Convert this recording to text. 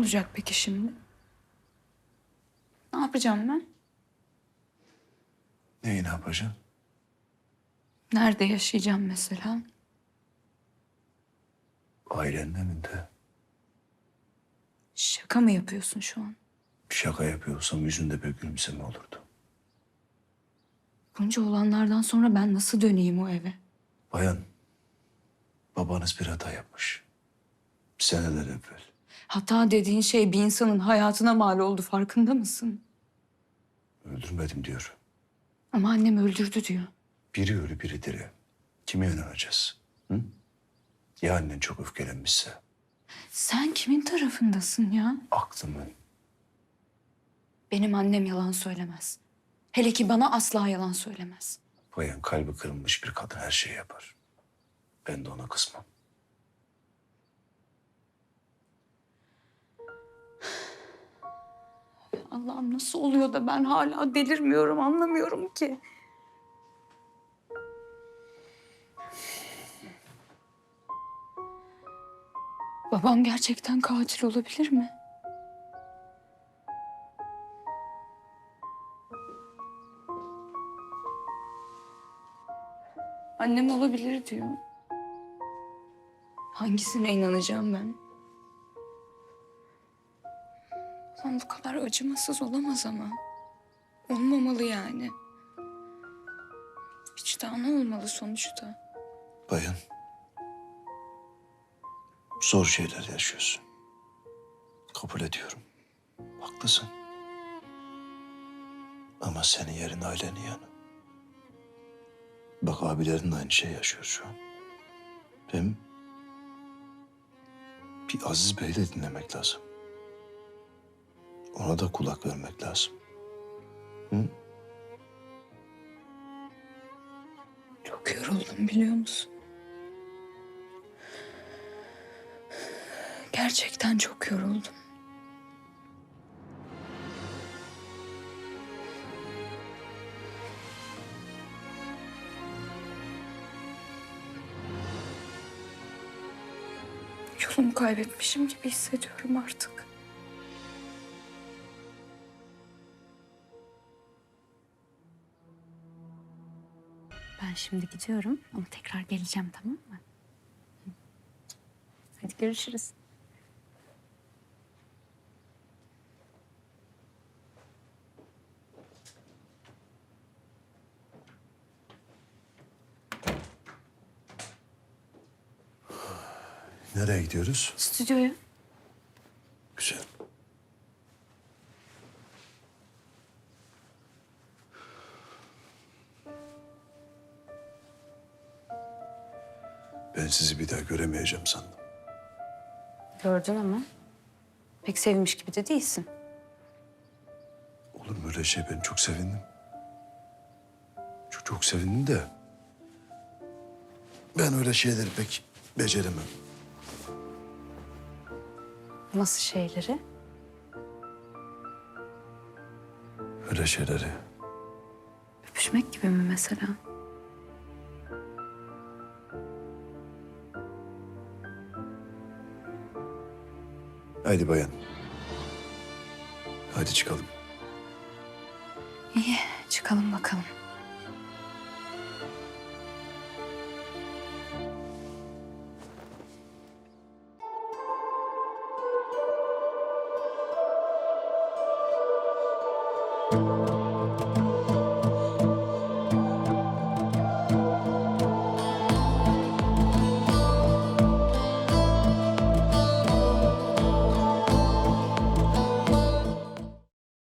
olacak peki şimdi? Ne yapacağım ben? Neyi ne yapacaksın? Nerede yaşayacağım mesela? Ailenin önünde. Şaka mı yapıyorsun şu an? Şaka yapıyorsam yüzünde bir gülümseme olurdu. Bunca olanlardan sonra ben nasıl döneyim o eve? Bayan, babanız bir hata yapmış. Seneler evvel. Hata dediğin şey bir insanın hayatına mal oldu farkında mısın? Öldürmedim diyor. Ama annem öldürdü diyor. Biri ölü biri diri. Kime inanacağız? Hı? Ya annen çok öfkelenmişse? Sen kimin tarafındasın ya? Aklımın. Benim annem yalan söylemez. Hele ki bana asla yalan söylemez. Bayan kalbi kırılmış bir kadın her şeyi yapar. Ben de ona kısmam. Allah'ım nasıl oluyor da ben hala delirmiyorum anlamıyorum ki. Babam gerçekten katil olabilir mi? Annem olabilir diyor. Hangisine inanacağım ben? Lan bu kadar acımasız olamaz ama. Olmamalı yani. Vicdanı olmalı sonuçta. Bayan. Zor şeyler yaşıyorsun. Kabul ediyorum. Haklısın. Ama senin yerin ailenin yanı. Bak abilerin de aynı şey yaşıyor şu an. Hem bir Aziz Bey'i de dinlemek lazım. Ona da kulak vermek lazım. Hı? Çok yoruldum biliyor musun? Gerçekten çok yoruldum. Yolumu kaybetmişim gibi hissediyorum artık. Ben şimdi gidiyorum ama tekrar geleceğim tamam mı? Hadi görüşürüz. Nereye gidiyoruz? Stüdyoya. Güzel. Ben sizi bir daha göremeyeceğim sandım. Gördün ama pek sevmiş gibi de değilsin. Olur mu öyle şey? Ben çok sevindim. Çok, çok sevindim de... Ben öyle şeyleri pek beceremem. Nasıl şeyleri? Öyle şeyleri. Öpüşmek gibi mi mesela? Haydi bayan. Hadi çıkalım. İyi çıkalım bakalım. Bayan.